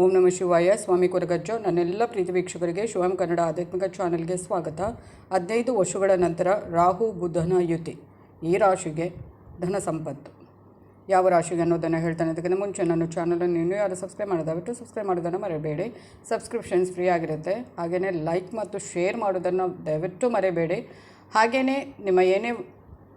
ಓಂ ನಮ ಶಿವಾಯ. ಸ್ವಾಮಿ ಕೊರಗಜ್ಜ, ನನ್ನೆಲ್ಲ ಪ್ರೀತಿ ವೀಕ್ಷಕರಿಗೆ ಶಿವಂ ಕನ್ನಡ ಆಧ್ಯಾತ್ಮಿಕ ಚಾನಲ್ಗೆ ಸ್ವಾಗತ. ಹದಿನೈದು ವರ್ಷಗಳ ನಂತರ ರಾಹು ಬುಧನ ಯುತಿ. ಈ ರಾಶಿಗೆ ಧನ ಸಂಪತ್ತು. ಯಾವ ರಾಶಿಗೆ ಅನ್ನೋದನ್ನು ಹೇಳ್ತಾನೆ. ಅದಕ್ಕಿಂತ ಮುಂಚೆ ನನ್ನ ಚಾನಲನ್ನು ಇನ್ನೂ ಯಾರು ಸಬ್ಸ್ಕ್ರೈಬ್ ಮಾಡೋದು ಬಿಟ್ಟು ಸಬ್ಸ್ಕ್ರೈಬ್ ಮಾಡೋದನ್ನು ಮರೆಯಬೇಡಿ. ಸಬ್ಸ್ಕ್ರಿಪ್ಷನ್ಸ್ ಫ್ರೀ ಆಗಿರುತ್ತೆ. ಹಾಗೆಯೇ ಲೈಕ್ ಮತ್ತು ಶೇರ್ ಮಾಡೋದನ್ನು ದಯವಿಟ್ಟು ಮರೆಯಬೇಡಿ. ಹಾಗೆಯೇ ನಿಮ್ಮ ಏನೇ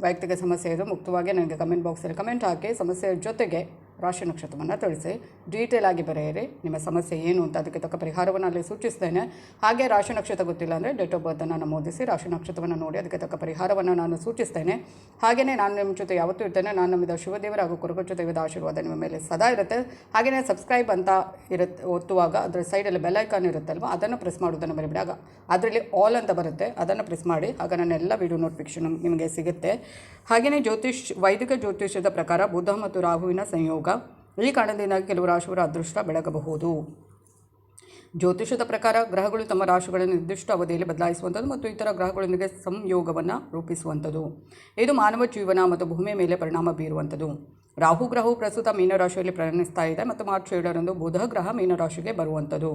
ವೈಯಕ್ತಿಕ ಸಮಸ್ಯೆ ಇದು ಮುಕ್ತವಾಗಿ ನನಗೆ ಕಮೆಂಟ್ ಬಾಕ್ಸಲ್ಲಿ ಕಮೆಂಟ್ ಹಾಕಿ. ಸಮಸ್ಯೆಯ ಜೊತೆಗೆ ರಾಶಿ ನಕ್ಷತ್ರವನ್ನು ತಿಳಿಸಿ. ಡೀಟೇಲ್ ಆಗಿ ಬರೆಯಿರಿ. ನಿಮ್ಮ ಸಮಸ್ಯೆ ಏನು ಅಂತ ಅದಕ್ಕೆ ತಕ್ಕ ಪರಿಹಾರವನ್ನು ಅಲ್ಲಿ ಸೂಚಿಸ್ತೇನೆ. ಹಾಗೆ ರಾಶಿ ನಕ್ಷತ್ರ ಗೊತ್ತಿಲ್ಲ ಅಂದರೆ ಡೇಟ್ ಆಫ್ ಬರ್ತನ್ನು ನಮೂದಿಸಿ ರಾಶಿ ನಕ್ಷತ್ರವನ್ನು ನೋಡಿ ಅದಕ್ಕೆ ತಕ್ಕ ಪರಿಹಾರವನ್ನು ನಾನು ಸೂಚಿಸ್ತೇನೆ. ಹಾಗೆಯೇ ನಾನು ನಿಮ್ಮ ಜೊತೆ ಯಾವತ್ತೂ ಇರ್ತೇನೆ. ನಾನು ನಮ್ಮಿದ ಶಿವದೇವರ ಹಾಗೂ ಕುರುಗಚ್ಚ ದೇವದ ಆಶೀರ್ವಾದ ನಿಮ್ಮ ಮೇಲೆ ಸದಾ ಇರುತ್ತೆ. ಹಾಗೆಯೇ ಸಬ್ಸ್ಕ್ರೈಬ್ ಅಂತ ಇರುತ್ತೆ ಒತ್ತುವಾಗ ಅದರ ಸೈಡಲ್ಲಿ ಬೆಲೈಕಾನ್ ಇರುತ್ತಲ್ವ, ಅದನ್ನು ಪ್ರೆಸ್ ಮಾಡೋದನ್ನು ಬರಿಬಿಡಾಗ ಅದರಲ್ಲಿ ಆಲ್ ಅಂತ ಬರುತ್ತೆ. ಅದನ್ನು ಪ್ರೆಸ್ ಮಾಡಿ, ಆಗ ನನ್ನ ಎಲ್ಲ ವಿಡಿಯೋ ನೋಟಿಫಿಕೇಷನ್ ನಿಮಗೆ ಸಿಗುತ್ತೆ. ಹಾಗೆಯೇ ಜ್ಯೋತಿಷ್, ವೈದಿಕ ಜ್ಯೋತಿಷ್ಯದ ಪ್ರಕಾರ ಬುಧ ಮತ್ತು ರಾಹುವಿನ ಸಂಯೋಗ. ಈ ಕಾರಣದಿಂದಾಗಿ ಕೆಲವು ರಾಶಿಯವರ ಅದೃಷ್ಟ ಬೆಳಗಬಹುದು. ಜ್ಯೋತಿಷದ ಪ್ರಕಾರ ಗ್ರಹಗಳು ತಮ್ಮ ರಾಶಿಗಳನ್ನು ನಿರ್ದಿಷ್ಟ ಅವಧಿಯಲ್ಲಿ ಬದಲಾಯಿಸುವಂಥದ್ದು ಮತ್ತು ಇತರ ಗ್ರಹಗಳೊಂದಿಗೆ ಸಂಯೋಗವನ್ನು ರೂಪಿಸುವಂಥದ್ದು. ಇದು ಮಾನವ ಜೀವನ ಮತ್ತು ಭೂಮಿಯ ಮೇಲೆ ಪರಿಣಾಮ ಬೀರುವಂಥದ್ದು. ರಾಹು ಗ್ರಹವು ಪ್ರಸ್ತುತ ಮೀನರಾಶಿಯಲ್ಲಿ ಪ್ರಯಾಣಿಸ್ತಾ ಇದೆ ಮತ್ತು ಮಾರ್ಚ್ ಏಳರಂದು ಬುಧ ಗ್ರಹ ಮೀನರಾಶಿಗೆ ಬರುವಂಥದ್ದು.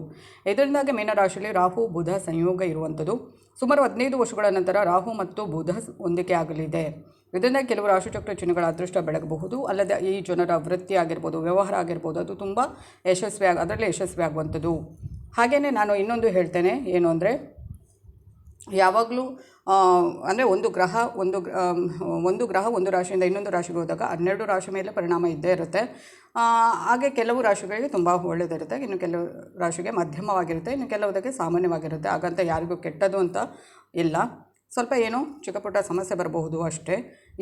ಇದರಿಂದಾಗಿ ಮೀನರಾಶಿಯಲ್ಲಿ ರಾಹು, ಬುಧ ಸಂಯೋಗ ಇರುವಂಥದ್ದು. ಸುಮಾರು ಹದಿನೈದು ವರ್ಷಗಳ ನಂತರ ರಾಹು ಮತ್ತು ಬುಧ ಹೊಂದಿಕೆ ಆಗಲಿದೆ ಇದರಿಂದ ಕೆಲವು ರಾಶಿಚಕ್ರ ಚಿಹ್ನೆಗಳ ಅದೃಷ್ಟ ಬೆಳಗಬಹುದು. ಅಲ್ಲದೆ ಈ ಜನರ ವೃತ್ತಿ ಆಗಿರ್ಬೋದು, ವ್ಯವಹಾರ ಆಗಿರ್ಬೋದು, ಅದು ತುಂಬ ಯಶಸ್ವಿ ಆಗ, ಅದರಲ್ಲಿ ಯಶಸ್ವಿ ಆಗುವಂಥದ್ದು. ಹಾಗೆಯೇ ನಾನು ಇನ್ನೊಂದು ಹೇಳ್ತೇನೆ, ಏನು ಅಂದರೆ, ಯಾವಾಗಲೂ ಅಂದರೆ ಒಂದು ಗ್ರಹ, ಒಂದು ಒಂದು ಗ್ರಹ ಒಂದು ರಾಶಿಯಿಂದ ಇನ್ನೊಂದು ರಾಶಿಗೆ ಹೋದಾಗ ಹನ್ನೆರಡು ರಾಶಿ ಮೇಲೆ ಪರಿಣಾಮ ಇದ್ದೇ ಇರುತ್ತೆ. ಹಾಗೆ ಕೆಲವು ರಾಶಿಗಳಿಗೆ ತುಂಬ ಒಳ್ಳೆಯದಿರುತ್ತೆ ಇನ್ನು ಕೆಲವು ರಾಶಿಗೆ ಮಧ್ಯಮವಾಗಿರುತ್ತೆ, ಇನ್ನು ಕೆಲವುದಕ್ಕೆ ಸಾಮಾನ್ಯವಾಗಿರುತ್ತೆ. ಹಾಗಂತ ಯಾರಿಗೂ ಕೆಟ್ಟದು ಅಂತ ಇಲ್ಲ. ಸ್ವಲ್ಪ ಏನು ಚಿಕ್ಕಪುಟ್ಟ ಸಮಸ್ಯೆ ಬರಬಹುದು ಅಷ್ಟೇ.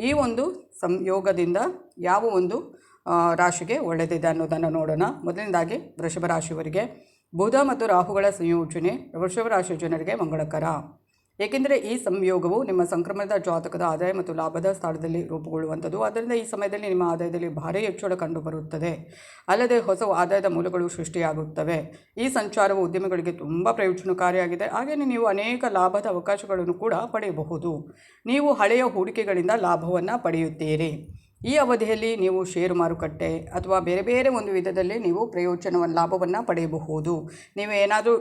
ಈ ಒಂದು ಸಂಯೋಗದಿಂದ ಯಾವ ಒಂದು ರಾಶಿಗೆ ಒಳ್ಳೆಯದಿದೆ ಅನ್ನೋದನ್ನು ನೋಡೋಣ. ಮೊದಲನೇದಾಗಿ ವೃಷಭ ರಾಶಿಯವರಿಗೆ ಬುಧ ಮತ್ತು ರಾಹುಗಳ ಸಂಯೋಜನೆ, ವೃಷಭ ರಾಶಿಯ ಜನರಿಗೆ ಮಂಗಳಕರ. ಏಕೆಂದರೆ ಈ ಸಂಯೋಗವು ನಿಮ್ಮ ಸಂಕ್ರಮಣದ ಜಾತಕದ ಆದಾಯ ಮತ್ತು ಲಾಭದ ಸ್ಥಳದಲ್ಲಿ ರೂಪುಗೊಳ್ಳುವಂಥದ್ದು. ಆದ್ದರಿಂದ ಈ ಸಮಯದಲ್ಲಿ ನಿಮ್ಮ ಆದಾಯದಲ್ಲಿ ಭಾರಿ ಹೆಚ್ಚಳ ಕಂಡುಬರುತ್ತದೆ. ಅಲ್ಲದೆ ಹೊಸ ಆದಾಯದ ಮೂಲಗಳು ಸೃಷ್ಟಿಯಾಗುತ್ತವೆ. ಈ ಸಂಚಾರವು ಉದ್ಯಮಗಳಿಗೆ ತುಂಬ ಪ್ರಯೋಜನಕಾರಿಯಾಗಿದೆ. ಹಾಗೆಯೇ ನೀವು ಅನೇಕ ಲಾಭದ ಅವಕಾಶಗಳನ್ನು ಕೂಡ ಪಡೆಯಬಹುದು. ನೀವು ಹಳೆಯ ಹೂಡಿಕೆಗಳಿಂದ ಲಾಭವನ್ನು ಪಡೆಯುತ್ತೀರಿ. ಈ ಅವಧಿಯಲ್ಲಿ ನೀವು ಷೇರು ಮಾರುಕಟ್ಟೆ ಅಥವಾ ಬೇರೆ ಬೇರೆ ಒಂದು ವಿಧದಲ್ಲಿ ನೀವು ಪ್ರಯೋಜನವನ್ನು, ಲಾಭವನ್ನು ಪಡೆಯಬಹುದು. ನೀವು ಏನಾದರೂ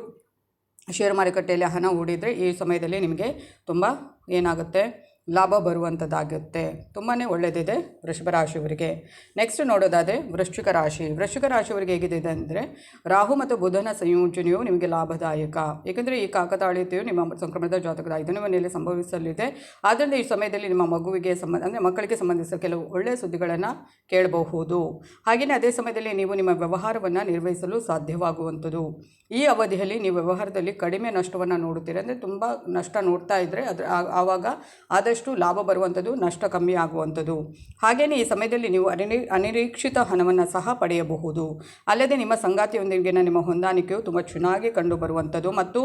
ಷೇರು ಮಾರುಕಟ್ಟೆಯಲ್ಲಿ ಹಣ ಹೂಡಿದರೆ ಈ ಸಮಯದಲ್ಲಿ ನಿಮಗೆ ತುಂಬ ಏನಾಗುತ್ತೆ? ಲಾಭ ಬರುವಂಥದ್ದಾಗುತ್ತೆ ತುಂಬಾ ಒಳ್ಳೆಯದಿದೆ ವೃಷಭ ರಾಶಿಯವರಿಗೆ. ನೆಕ್ಸ್ಟ್ ನೋಡೋದಾದರೆ ವೃಶ್ಚಿಕ ರಾಶಿ. ವೃಶ್ಚಿಕ ರಾಶಿಯವರಿಗೆ ಹೇಗಿದೆ ಅಂದರೆ ರಾಹು ಮತ್ತು ಬುಧನ ಸಂಯೋಜನೆಯು ನಿಮಗೆ ಲಾಭದಾಯಕ. ಏಕೆಂದರೆ ಈ ಕಾಕತಾಳೀಯತೆಯು ನಿಮ್ಮ ಸಂಕ್ರಮಣದ ಜಾತಕದ ಐದನೇ ಮನೆಯಲ್ಲಿ ಸಂಭವಿಸಲಿದೆ. ಆದ್ದರಿಂದ ಈ ಸಮಯದಲ್ಲಿ ನಿಮ್ಮ ಮಗುವಿಗೆ ಸಂಬಂಧ ಅಂದರೆ ಮಕ್ಕಳಿಗೆ ಸಂಬಂಧಿಸಿದ ಕೆಲವು ಒಳ್ಳೆಯ ಸುದ್ದಿಗಳನ್ನು ಕೇಳಬಹುದು. ಹಾಗೆಯೇ ಅದೇ ಸಮಯದಲ್ಲಿ ನೀವು ನಿಮ್ಮ ವ್ಯವಹಾರವನ್ನು ನಿರ್ವಹಿಸಲು ಸಾಧ್ಯವಾಗುವಂಥದ್ದು. ಈ ಅವಧಿಯಲ್ಲಿ ನೀವು ವ್ಯವಹಾರದಲ್ಲಿ ಕಡಿಮೆ ನಷ್ಟವನ್ನು ನೋಡುತ್ತೀರಿ. ಅಂದರೆ ತುಂಬ ನಷ್ಟ ನೋಡ್ತಾ ಇದ್ದರೆ ಅದರ ಆವಾಗ ಆವಾಗ ಆದಷ್ಟು ಲಾಭ ಬರುವಂಥದ್ದು ನಷ್ಟ ಕಮ್ಮಿ ಆಗುವಂಥದ್ದು ಹಾಗೆಯೇ ಈ ಸಮಯದಲ್ಲಿ ನೀವು ಅನಿರೀ, ಅನಿರೀಕ್ಷಿತ ಹಣವನ್ನು ಸಹ ಪಡೆಯಬಹುದು. ಅಲ್ಲದೆ ನಿಮ್ಮ ಸಂಗಾತಿಯೊಂದಿಗಿನ ನಿಮ್ಮ ಹೊಂದಾಣಿಕೆಯು ತುಂಬ ಚೆನ್ನಾಗಿ ಕಂಡು ಬರುವಂಥದ್ದು ಮತ್ತು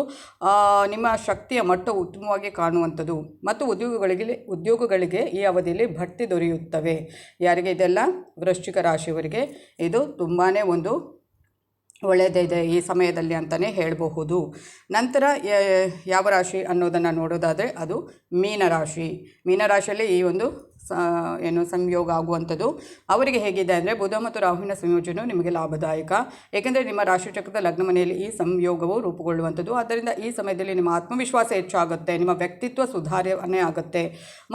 ನಿಮ್ಮ ಶಕ್ತಿಯ ಮಟ್ಟವು ಉತ್ತಮವಾಗಿ ಕಾಣುವಂಥದ್ದು ಮತ್ತು ಉದ್ಯೋಗಗಳಿಗೆ ಉದ್ಯೋಗಗಳಿಗೆ ಈ ಅವಧಿಯಲ್ಲಿ ಬಡ್ತಿ ದೊರೆಯುತ್ತವೆ. ಯಾರಿಗೆ ಇದೆಲ್ಲ? ವೃಶ್ಚಿಕ ರಾಶಿಯವರಿಗೆ. ಇದು ತುಂಬಾ ಒಂದು ಒಳ್ಳೆಯದಿದೆ ಈ ಸಮಯದಲ್ಲಿ ಅಂತಲೇ ಹೇಳಬಹುದು. ನಂತರ ಯಾವ ರಾಶಿ ಅನ್ನೋದನ್ನು ನೋಡೋದಾದರೆ ಅದು ಮೀನರಾಶಿ. ಮೀನರಾಶಿಯಲ್ಲಿ ಈ ಒಂದು ಏನು ಸಂಯೋಗ ಆಗುವಂಥದ್ದು. ಅವರಿಗೆ ಹೇಗಿದೆ ಅಂದರೆ ಬುಧ ಮತ್ತು ರಾಹುವಿನ ಸಂಯೋಜನೆಯು ನಿಮಗೆ ಲಾಭದಾಯಕ. ಏಕೆಂದರೆ ನಿಮ್ಮ ರಾಶಿಚಕ್ರದ ಲಗ್ನ ಮನೆಯಲ್ಲಿ ಈ ಸಂಯೋಗವು ರೂಪುಗೊಳ್ಳುವಂಥದ್ದು. ಆದ್ದರಿಂದ ಈ ಸಮಯದಲ್ಲಿ ನಿಮ್ಮ ಆತ್ಮವಿಶ್ವಾಸ ಹೆಚ್ಚಾಗುತ್ತೆ, ನಿಮ್ಮ ವ್ಯಕ್ತಿತ್ವ ಸುಧಾರಣೆ ಆಗುತ್ತೆ.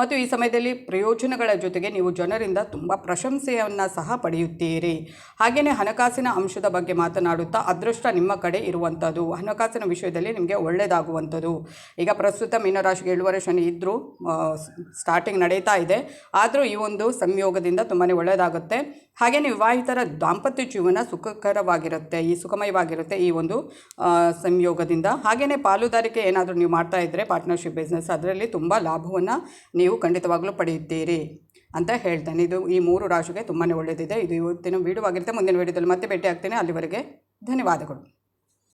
ಮತ್ತು ಈ ಸಮಯದಲ್ಲಿ ಪ್ರಯೋಜನಗಳ ಜೊತೆಗೆ ನೀವು ಜನರಿಂದ ತುಂಬ ಪ್ರಶಂಸೆಯನ್ನು ಸಹ ಪಡೆಯುತ್ತೀರಿ. ಹಾಗೆಯೇ ಹಣಕಾಸಿನ ಅಂಶದ ಬಗ್ಗೆ ಮಾತನಾಡುತ್ತಾ ಅದೃಷ್ಟ ನಿಮ್ಮ ಕಡೆ ಇರುವಂಥದ್ದು. ಹಣಕಾಸಿನ ವಿಷಯದಲ್ಲಿ ನಿಮಗೆ ಒಳ್ಳೆಯದಾಗುವಂಥದ್ದು. ಈಗ ಪ್ರಸ್ತುತ ಮೀನರಾಶಿಗೆ ಏಳುವರೆ ಶನಿ ಇದ್ದರೂ ಸ್ಟಾರ್ಟಿಂಗ್ ನಡೀತಾ ಇದೆ. ಆದರೂ ಈ ಒಂದು ಸಂಯೋಗದಿಂದ ತುಂಬಾ ಒಳ್ಳೆಯದಾಗುತ್ತೆ. ಹಾಗೆಯೇ ವಿವಾಹಿತರ ದಾಂಪತ್ಯ ಜೀವನ ಸುಖಕರವಾಗಿರುತ್ತೆ, ಈ ಸುಖಮಯವಾಗಿರುತ್ತೆ ಈ ಒಂದು ಸಂಯೋಗದಿಂದ. ಹಾಗೆಯೇ ಪಾಲುದಾರಿಕೆ ಏನಾದರೂ ನೀವು ಮಾಡ್ತಾ ಇದ್ದರೆ ಪಾರ್ಟ್ನರ್ಶಿಪ್ ಬಿಸ್ನೆಸ್ ಅದರಲ್ಲಿ ತುಂಬ ಲಾಭವನ್ನು ನೀವು ಖಂಡಿತವಾಗ್ಲೂ ಪಡೆಯುತ್ತೀರಿ ಅಂತ ಹೇಳ್ತೇನೆ. ಇದು ಈ ಮೂರು ರಾಶಿಗೆ ತುಂಬಾ ಒಳ್ಳೆಯದಿದೆ. ಇದು ಇವತ್ತಿನ ವೀಡಿಯೋ ಆಗಿರುತ್ತೆ ಮುಂದಿನ ವೀಡಿಯೋದಲ್ಲಿ ಮತ್ತೆ ಭೇಟಿ ಆಗ್ತೇನೆ ಅಲ್ಲಿವರೆಗೆ ಧನ್ಯವಾದಗಳು.